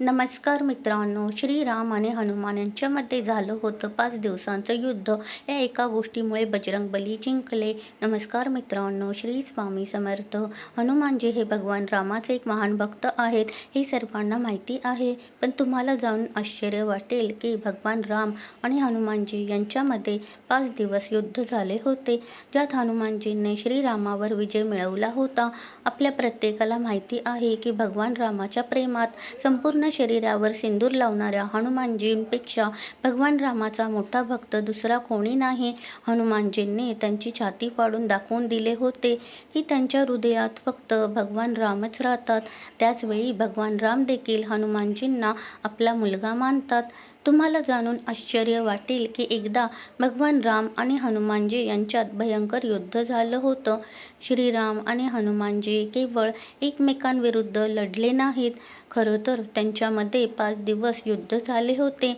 नमस्कार मित्रांनो श्रीराम आणि हनुमान यांच्यामध्ये झालं होतं पाच दिवसांचं युद्ध. या एका गोष्टीमुळे बजरंगबली जिंकले. नमस्कार मित्रांनो श्री स्वामी समर्थ. हनुमानजी हे भगवान रामाचे एक महान भक्त आहेत हे सर्वांना माहिती आहे. पण तुम्हाला जाऊन आश्चर्य वाटेल की भगवान राम आणि हनुमानजी यांच्यामध्ये पाच दिवस युद्ध झाले होते ज्यात हनुमानजींनी श्रीरामावर विजय मिळवला होता. आपल्या प्रत्येकाला माहिती आहे की भगवान रामाच्या प्रेमात संपूर्ण शरीरावर सिंदूर लावणाऱ्या हनुमानजींपेक्षा भगवान रामाचा मोठा भक्त दुसरा कोणी नाही. हनुमानजींनी त्यांची छाती पाडून दाखवून दिले होते. की त्यांच्या हृदयात फक्त भगवान रामच राहतात. त्याचवेळी भगवान राम देखील हनुमानजींना आपला मुलगा मानतात. तुम्हाला जाणून आश्चर्य वाटेल की एकदा भगवान राम आणि हनुमानजी यांच्यात भयंकर युद्ध झालं होतं. श्रीराम आणि हनुमानजी केवळ एकमेकांविरुद्ध लढले नाहीत. खरं तर त्यांच्यामध्ये पाच दिवस युद्ध झाले होते.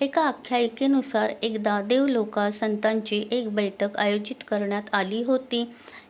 एका आख्यायिकेनुसार एकदा देवलोकात संतांची एक बैठक आयोजित करण्यात आली होती.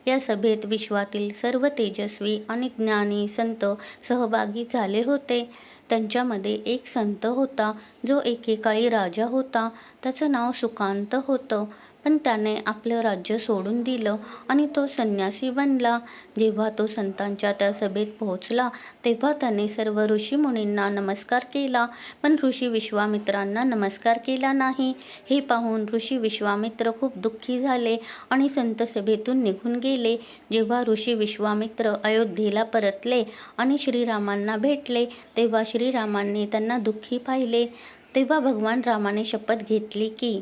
या सभेत विश्वातील सर्व तेजस्वी आणि ज्ञानी संत सहभागी झाले होते. त्यांच्यामध्ये एक संत होता जो एकेकाळी राजा होता. त्याचं नाव सुकांत होतं. पण त्याने आपलं राज्य सोडून दिलं आणि तो संन्यासी बनला. जेव्हा तो संतांच्या त्या सभेत पोहोचला तेव्हा त्याने सर्व ऋषीमुनींना नमस्कार केला. पण ऋषी विश्वामित्रांना नमस्कार केला नाही. हे पाहून ऋषी विश्वामित्र खूप दुःखी झाले आणि संत सभेतून निघून गेले. जेव्हा ऋषी विश्वामित्र अयोध्येला परतले आणि श्रीरामांना भेटले तेव्हा श्रीरामांनी त्यांना दुःखी पाहिले. तेव्हा भगवान रामाने शपथ घेतली की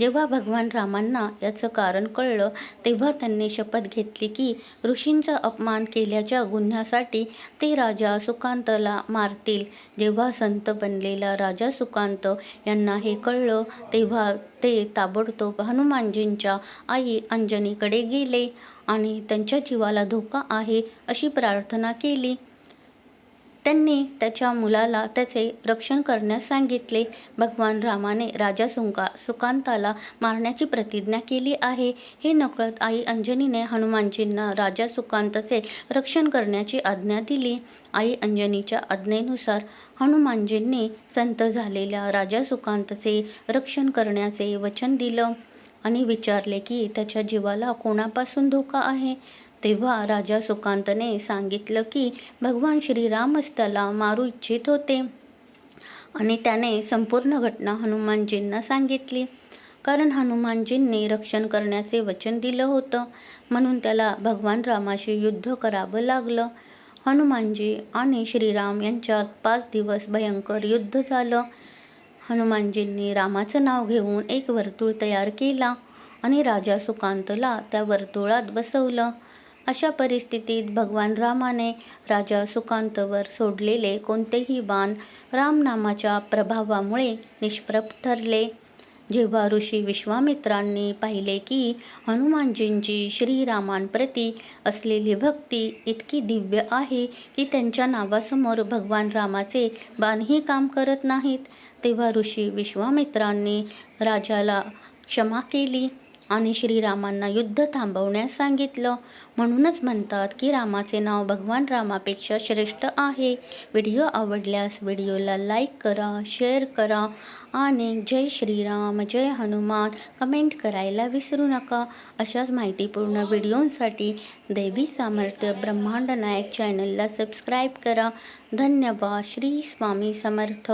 जेव्हा भगवान रामांना याचं कारण कळलं तेव्हा त्यांनी शपथ घेतली की ऋषींचा अपमान केल्याच्या गुन्ह्यासाठी ते राजा सुकांतला मारतील. जेव्हा संत बनलेला राजा सुकांत यांना हे कळलं तेव्हा ते ताबडतोब हनुमानजींच्या आई अंजनीकडे गेले आणि त्यांच्या जीवाला धोका आहे अशी प्रार्थना केली. त्यांनी त्याच्या मुलाला त्याचे रक्षण करण्यास सांगितले. भगवान रामाने राजा सुंका सुकांताला मारण्याची प्रतिज्ञा केली आहे. हे नकळत आई अंजनीने हनुमानजींना राजा सुकांतचे रक्षण करण्याची आज्ञा दिली. आई अंजनीच्या आज्ञेनुसार हनुमानजींनी संत झालेल्या राजा सुकांतचे रक्षण करण्याचे वचन दिलं. आणि विचारले की त्याच्या जीवाला कोणापासून धोका आहे? तेव्हा राजा सुकांतने सांगितलं की भगवान श्रीरामच त्याला मारू इच्छित होते. आणि त्याने संपूर्ण घटना हनुमानजींना सांगितली. कारण हनुमानजींनी रक्षण करण्याचे वचन दिलं होतं. म्हणून त्याला भगवान रामाशी युद्ध करावं लागलं. हनुमानजी आणि श्रीराम यांच्यात पाच दिवस भयंकर युद्ध झालं. हनुमानजींनी रामाचं नाव घेऊन एक वर्तुळ तयार केला आणि राजा सुकांतला त्या वर्तुळात बसवलं. अशा परिस्थितीत भगवान रामाने राजा सुकांतवर सोडलेले कोणतेही बाण रामनामाच्या प्रभावामुळे निष्प्रभ ठरले. जेव्हा ऋषी विश्वामित्रांनी पाहिले की हनुमानजींची श्रीरामांप्रती असलेली भक्ती इतकी दिव्य आहे की त्यांच्या नावासमोर भगवान रामाचे बाणही काम करत नाहीत तेव्हा ऋषी विश्वामित्रांनी राजाला क्षमा केली. आणि श्रीरामांना युद्ध थांबवण्यास सांगितलं. म्हणूनच म्हणतात की रामाचे नाव भगवान रामापेक्षा श्रेष्ठ आहे. व्हिडिओ आवडल्यास व्हिडिओला लाईक करा शेअर करा आणि जय श्रीराम जय हनुमान कमेंट करायला विसरू नका. अशाच माहितीपूर्ण व्हिडिओंसाठी देवी सामर्थ्य ब्रह्मांड नायक चॅनलला सबस्क्राईब करा. धन्यवाद. श्री स्वामी समर्थ.